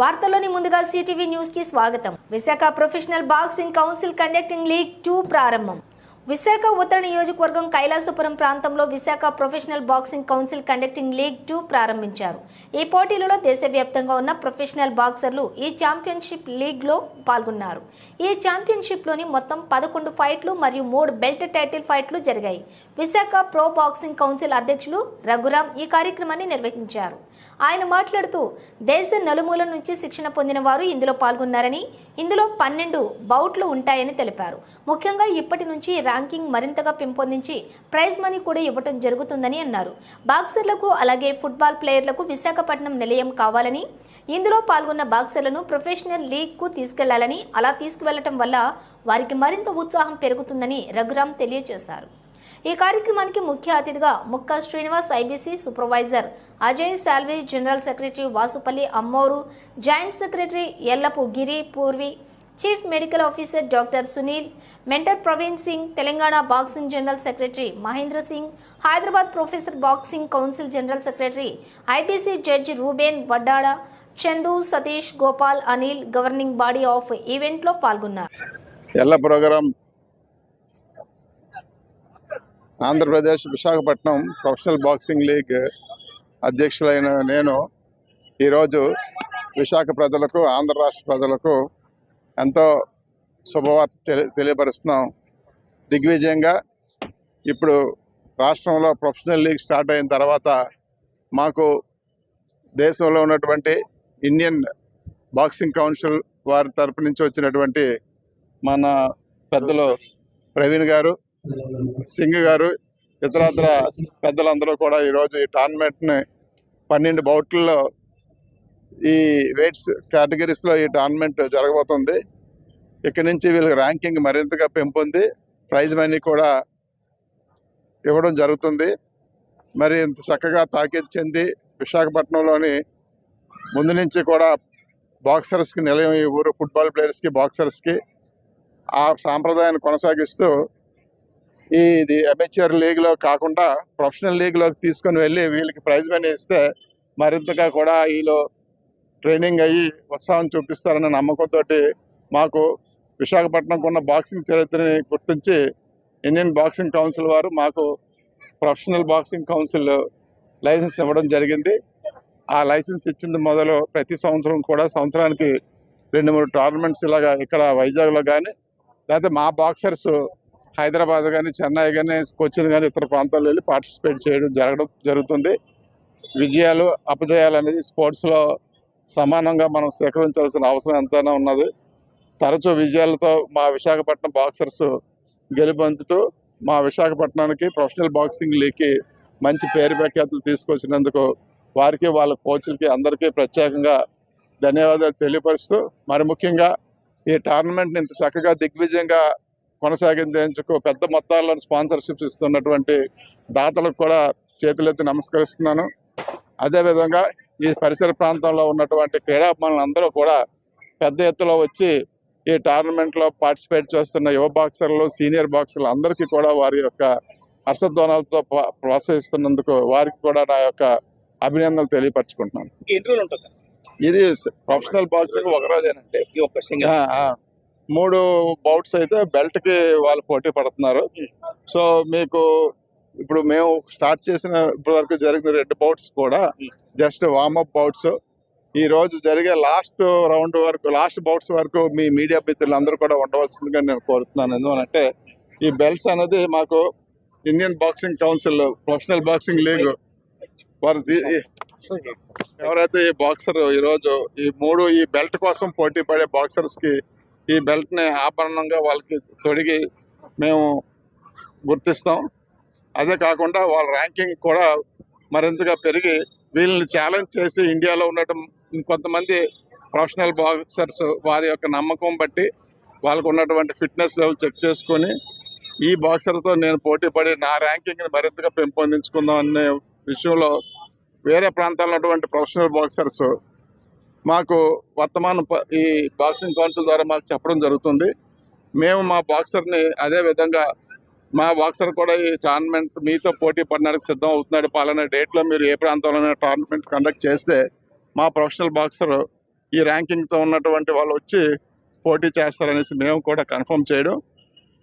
వార్తల్లోని ముందుగా సిటీవీ న్యూస్కి స్వాగతం. Visakha professional boxing council conducting league two ప్రారంభం. విశాఖ ఉత్తర నియోజకవర్గం కైలాసపురం ప్రాంతంలో Visakha professional boxing council conducting league two ప్రారంభించారు. ఈ పోటీలలో దేశవ్యాప్తంగా ఉన్న ప్రొఫెషనల్ బాక్సర్లు ఈ ఛాంపియన్షిప్ లీగ్లో పాల్గొన్నారు. ఈ ఛాంపియన్షిప్లోని మొత్తం పదకొండు ఫైట్లు మరియు మూడు బెల్ట్ టైటిల్ ఫైట్లు జరిగాయి. విశాఖ ప్రో బాక్సింగ్ కౌన్సిల్ అధ్యక్షులు రఘురాం ఈ కార్యక్రమాన్ని నిర్వహించారు. ఆయన మాట్లాడుతూ దేశ నలుమూల నుంచి శిక్షణ పొందిన వారు ఇందులో పాల్గొన్నారని ఇందులో పన్నెండు బౌట్లు ఉంటాయని తెలిపారు. ముఖ్యంగా ఇప్పటి నుంచి ర్యాంకింగ్ మరింతగా పెంపొందించి ప్రైజ్ మనీ కూడా ఇవ్వటం జరుగుతుందని అన్నారు. బాక్సర్లకు అలాగే ఫుట్బాల్ ప్లేయర్లకు విశాఖపట్నం నిలయం కావాలని ఇందులో పాల్గొన్న బాక్సర్లను ప్రొఫెషనల్ లీగ్కు తీసుకెళ్ళాలని అలా తీసుకువెళ్ళటం వల్ల వారికి మరింత ఉత్సాహం పెరుగుతుందని రఘురామ్ తెలియజేశారు. ఈ కార్యక్రమానికి ముఖ్య అతిథిగా Mukka Srinivas IBC supervisor Ajay Salvi general secretary Vasupalli Ammoru joint secretary Ellapu Giri Purvi chief medical officer doctor Sunil mentor Praveen Singh Telangana boxing general secretary Mahendra Singh Hyderabad professor boxing council general secretary IBC judge Ruben Vaddada Chandu Satish Gopal Anil governing body of ఈవెంట్లో పాల్గొన్నారు. All program Andhra Pradesh Visakhapatnam professional boxing league అధ్యక్షులైన నేను ఈరోజు విశాఖ ప్రజలకు ఆంధ్ర రాష్ట్ర ప్రజలకు ఎంతో శుభవార్త తెలి- తెలియపరుస్తున్నాం. దిగ్విజయంగా ఇప్పుడు రాష్ట్రంలో ప్రొఫెషనల్ లీగ్ స్టార్ట్ అయిన తర్వాత మాకు దేశంలో ఉన్నటువంటి ఇండియన్ బాక్సింగ్ కౌన్సిల్ వారి తరపు నుంచి వచ్చినటువంటి మన పెద్దలు ప్రవీణ్ గారు సింగ్ గారు ఇతరత్ర పెద్దలందరూ కూడా ఈరోజు ఈ టోర్నమెంట్ని పన్నెండు బౌట్లలో ఈ వెయిట్స్ కేటగిరీస్లో ఈ టోర్నమెంట్ జరగబోతుంది. ఇక్కడి నుంచి వీళ్ళకి ర్యాంకింగ్ మరింతగా పెంపొంది ప్రైజ్ మనీ కూడా ఇవ్వడం జరుగుతుంది. మరి ఇంత చక్కగా తాకీదు చెంది విశాఖపట్నంలోని ముందు నుంచి కూడా బాక్సర్స్కి నిలయం ఈ ఊరు ఫుట్బాల్ ప్లేయర్స్కి బాక్సర్స్కి ఆ సాంప్రదాయాన్ని కొనసాగిస్తూ ఇది అమెచ్యూర్ లీగ్లో కాకుండా ప్రొఫెషనల్ లీగ్లోకి తీసుకొని వెళ్ళి వీళ్ళకి ప్రైజ్ మనీ ఇస్తే మరింతగా కూడా వీళ్ళు ట్రైనింగ్ అయ్యి ఉత్సాహం చూపిస్తారన్న నమ్మకంతో మాకు విశాఖపట్నంకు ఉన్న బాక్సింగ్ చరిత్రని గుర్తించి ఇండియన్ బాక్సింగ్ కౌన్సిల్ వారు మాకు ప్రొఫెషనల్ బాక్సింగ్ కౌన్సిల్ లైసెన్స్ ఇవ్వడం జరిగింది. ఆ లైసెన్స్ ఇచ్చింది మొదలు ప్రతి సంవత్సరం కూడా సంవత్సరానికి రెండు మూడు టోర్నమెంట్స్ ఇలాగా ఇక్కడ వైజాగ్లో కానీ లేకపోతే మా బాక్సర్స్ హైదరాబాద్ కానీ చెన్నై కానీ కొచ్చిన్ కానీ ఇతర ప్రాంతాల్లో వెళ్ళి పార్టిసిపేట్ చేయడం జరగడం జరుగుతుంది. విజయాలు అపజయాలు అనేది స్పోర్ట్స్లో సమానంగా మనం సేకరించాల్సిన అవసరం ఎంతైనా ఉన్నది. తరచూ విజయాలతో మా విశాఖపట్నం బాక్సర్స్ గెలుపొందుతూ మా విశాఖపట్నానికి ప్రొఫెషనల్ బాక్సింగ్ లీగ్కి మంచి పేరు ప్రఖ్యాతులు తీసుకొచ్చినందుకు వారికి వాళ్ళ కోచ్లకి అందరికీ ప్రత్యేకంగా ధన్యవాదాలు తెలియపరుస్తూ మరి ముఖ్యంగా ఈ టోర్నమెంట్ని ఇంత చక్కగా దిగ్విజయంగా కొనసాగించేందుకు పెద్ద మొత్తాల్లో స్పాన్సర్షిప్స్ ఇస్తున్నటువంటి దాతలకు కూడా చేతులెత్తి నమస్కరిస్తున్నాను. అదేవిధంగా ఈ పరిసర ప్రాంతంలో ఉన్నటువంటి క్రీడాభిమానులందరూ కూడా పెద్ద ఎత్తులో వచ్చి ఈ టోర్నమెంట్లో పార్టిసిపేట్ చేస్తున్న యువ బాక్సర్లు సీనియర్ బాక్సర్లు అందరికీ కూడా వారి యొక్క హర్షధ్వానాలతో ప్ర- ప్రోత్సహిస్తున్నందుకు వారికి కూడా నా యొక్క అభినందనలు తెలియపరచుకుంటున్నాను. ఇది ప్రొఫెషనల్ బాక్సింగ్ ఒక రోజేనండి మూడు బౌట్స్ అయితే బెల్ట్కి వాళ్ళు పోటీ పడుతున్నారు. సో మీకు ఇప్పుడు మేము స్టార్ట్ చేసిన ఇప్పటి వరకు జరిగిన రెండు బౌట్స్ కూడా జస్ట్ వార్మప్ బౌట్స్. ఈ రోజు జరిగే లాస్ట్ రౌండ్ వరకు లాస్ట్ బౌట్స్ వరకు మీ మీడియా మిత్రులందరూ కూడా ఉండవలసిందిగా నేను కోరుతున్నాను. ఎందుకంటే ఈ బెల్ట్స్ అనేది మాకు Indian boxing council professional boxing league వారు ఎవరైతే ఈ బాక్సర్ ఈరోజు ఈ మూడు ఈ బెల్ట్ కోసం పోటీ పడే బాక్సర్స్కి ఈ బెల్ట్ని ఆభరణంగా వాళ్ళకి తొడిగి మేము గుర్తిస్తాం. అదే కాకుండా వాళ్ళ ర్యాంకింగ్ కూడా మరింతగా పెరిగి వీళ్ళని ఛాలెంజ్ చేసి ఇండియాలో ఉండటం ఇంకొంతమంది ప్రొఫెషనల్ బాక్సర్స్ వారి యొక్క నమ్మకం బట్టి వాళ్ళకు ఉన్నటువంటి ఫిట్నెస్ లెవెల్ చెక్ చేసుకొని ఈ బాక్సర్తో నేను పోటీ పడి నా ర్యాంకింగ్ని మరింతగా పెంపొందించుకుందాం అనే విషయంలో వేరే ప్రాంతాల్లో ఉన్నటువంటి ప్రొఫెషనల్ బాక్సర్స్ మాకు వర్తమాన ప- ఈ బాక్సింగ్ కౌన్సిల్ ద్వారా మాకు చెప్పడం జరుగుతుంది. మేము మా బాక్సర్ని అదే విధంగా మా బాక్సర్ కూడా ఈ టోర్నమెంట్ మీతో పోటీ పడడానికి సిద్ధం అవుతున్నాడు. పాలన డేట్లో మీరు ఏ ప్రాంతంలోనే టోర్నమెంట్ కండక్ట్ చేస్తే మా ప్రొఫెషనల్ బాక్సర్ ఈ ర్యాంకింగ్తో ఉన్నటువంటి వాళ్ళు వచ్చి పోటీ చేస్తారనేసి మేము కూడా కన్ఫర్మ్ చేయడం.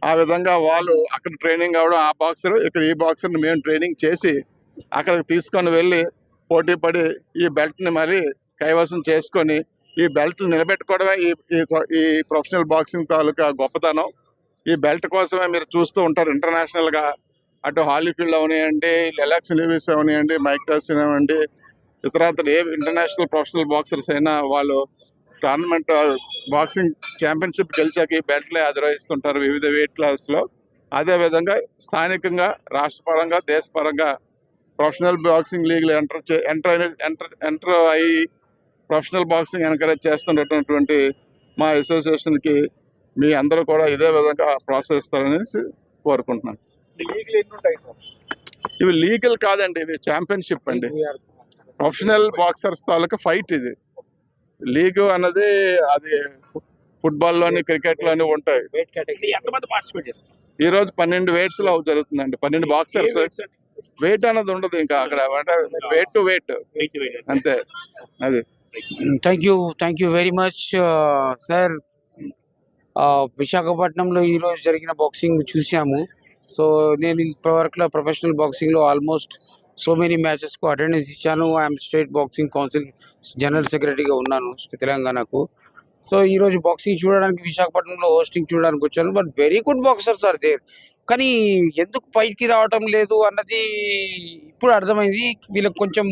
ఆ విధంగా వాళ్ళు అక్కడ ట్రైనింగ్ అవ్వడం ఆ బాక్సర్ ఇక్కడ ఈ బాక్సర్ని మేము ట్రైనింగ్ చేసి అక్కడికి తీసుకొని వెళ్ళి పోటీ పడి ఈ బెల్ట్ని మరి కైవసం చేసుకొని ఈ బెల్ట్ నిలబెట్టుకోవడమే ఈ ఈ- ప్రొఫెషనల్ బాక్సింగ్ తాలూకా గొప్పతనం. ఈ బెల్ట్ కోసమే మీరు చూస్తూ ఉంటారు ఇంటర్నేషనల్గా అటు హాలీఫీల్డ్ అవనివ్వండి లెలాక్స్ లివిస్ అవనివ్వండి మైక్ టాసిన్ అవ్వండి ఇతరత్ర ఏ ఇంటర్నేషనల్ ప్రొఫెషనల్ బాక్సర్స్ అయినా వాళ్ళు టోర్నమెంట్ బాక్సింగ్ ఛాంపియన్షిప్ గెలిచాక ఈ బెల్ట్లే ఆదరిస్తుంటారు వివిధ వెయిట్ క్లాస్లో అదేవిధంగా స్థానికంగా రాష్ట్రపరంగా దేశపరంగా ప్రొఫెషనల్ బాక్సింగ్ లీగ్లు ఎంటర్ ఎంటర్ ఎంటర్ ఎంటర్ అయ్యి ప్రొఫెషనల్ బాక్సింగ్ ఎంకరేజ్ చేస్తున్నటువంటి మా అసోసియేషన్కి మీ అందరూ కూడా ఇదే విధంగా ప్రోత్సహిస్తారనేసి కోరుకుంటున్నాను. ఇవి లీగల్ కాదండి ఇవి ఛాంపియన్షిప్ అండి. ప్రొఫెషనల్ బాక్సర్స్ తాలూకా ఫైట్ ఇది. లీగ్ అన్నది అది ఫుట్బాల్లోని క్రికెట్లోని ఉంటాయి ఈ రోజు పన్నెండు వెయిట్స్లో జరుగుతుందండి. పన్నెండు బాక్సర్స్ వెయిట్ అన్నది ఉండదు ఇంకా అక్కడ. అంటే వెయిట్ టు వెయిట్ అంతే. అది. Thank you thank you very much sir విశాఖపట్నంలో ఈరోజు జరిగిన బాక్సింగ్ చూసాము. సో నేను ఇప్పటివరకు ప్రొఫెషనల్ బాక్సింగ్లో ఆల్మోస్ట్ సో మెనీ మ్యాచెస్కు అటెండెన్స్ ఇచ్చాను. I'm state boxing council general సెక్రటరీగా ఉన్నాను తెలంగాణకు. సో ఈరోజు బాక్సింగ్ చూడడానికి విశాఖపట్నంలో హోస్టింగ్ చూడడానికి వచ్చాను. But very good boxers are there కానీ ఎందుకు పైకి రావటం లేదు అన్నది ఇప్పుడు అర్థమైంది. వీళ్ళకి కొంచెం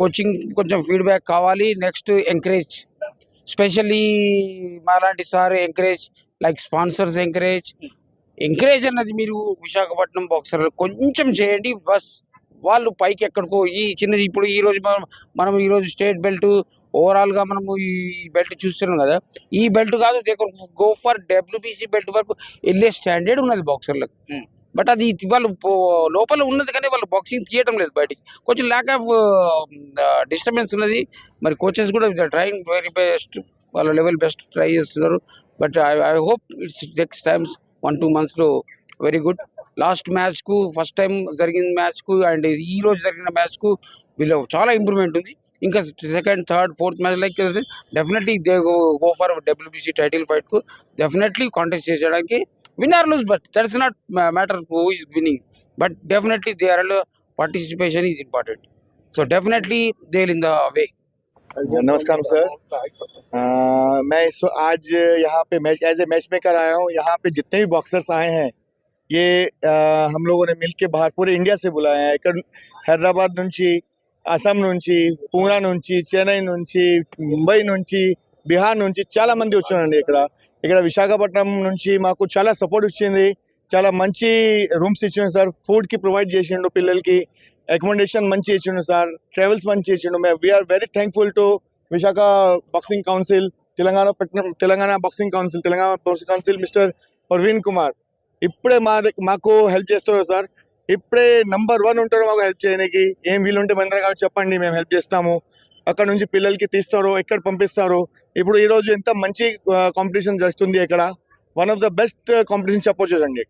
కోచింగ్ కొంచెం ఫీడ్బ్యాక్ కావాలి. నెక్స్ట్ ఎంకరేజ్ స్పెషల్లీ మాలాంటి sir encourage like sponsors encourage encourage అన్నది మీరు విశాఖపట్నం బాక్సర్ కొంచెం చేయండి. బస్ వాళ్ళు పైకి ఎక్కడికో ఈ చిన్నది ఇప్పుడు ఈ రోజు మనం మనం ఈ రోజు స్టేట్ బెల్ట్ ఓవరాల్గా మనము ఈ బెల్ట్ చూస్తున్నాం కదా. ఈ బెల్ట్ కాదు గో ఫర్ డబ్ల్యూబీసీ బెల్ట్ వరకు వెళ్ళే స్టాండర్డ్ ఉన్నది బాక్సర్లకు. బట్ అది వాళ్ళు లోపల ఉన్నది కానీ వాళ్ళు బాక్సింగ్ తీయటం లేదు బయటికి. కొంచెం ల్యాక్ ఆఫ్ డిస్టర్బెన్స్ ఉన్నది. మరి కోచెస్ కూడా ట్రైంగ్ వెరీ బెస్ట్ వాళ్ళ లెవెల్ బెస్ట్ ట్రై చేస్తున్నారు. But I I hope it's next times one two మంత్స్లో వెరీ గుడ్ లాస్ట్ మ్యాచ్కు ఫస్ట్ టైం జరిగిన మ్యాచ్కు అండ్ ఈ రోజు జరిగిన మ్యాచ్కు వీళ్ళు చాలా ఇంప్రూవ్మెంట్ ఉంది ఇంకా second third fourth match like definitely they go for WBC title ఫైట్కు definitely contest చేసేయడానికి win or lose but that's not matter who is winning but definitely they are participation is important. So definitely they're in the way. नमस्कार sir अ, मैं इस आज यहाँ पे match as a match maker आया हूँ यहाँ पे जितने भी बॉक्सर्स आए हैं ये अ, हम लोगों ने मिल के बाहर पूरे इंडिया से बुलाया है ఇక్కడ హైదరాబాద్ నుంచి అస్సాం నుంచి పూనా నుంచి చెన్నై నుంచి ముంబై నుంచి బీహార్ నుంచి చాలా మంది వచ్చారండి ఇక్కడ ఇక్కడ విశాఖపట్నం నుంచి మాకు చాలా సపోర్ట్ వచ్చింది చాలా మంచి రూమ్స్ ఇచ్చిండు సార్ ఫుడ్కి ప్రొవైడ్ చేసిండు పిల్లలకి అకామిడేషన్ మంచి ఇచ్చిండు సార్ ట్రావెల్స్ మంచి ఇచ్చిండు మేము we are very thankful to Visakha boxing council Telangana పట్నం Telangana boxing council Telangana boxing council mister Praveen Kumar ఇప్పుడే మా మాకు హెల్ప్ చేస్తారు సార్? ఇప్పుడే నంబర్ వన్ ఉంటారు మాకు హెల్ప్ చేయడానికి. ఏం వీలుంటే మన కాదు చెప్పండి మేము హెల్ప్ చేస్తాము. అక్కడ నుంచి పిల్లలకి తీస్తారు ఎక్కడ పంపిస్తారు. ఇప్పుడు ఈరోజు ఎంత మంచి కాంపిటీషన్ జరుగుతుంది ఇక్కడ? One of the best competition చెప్పొచ్చు అండి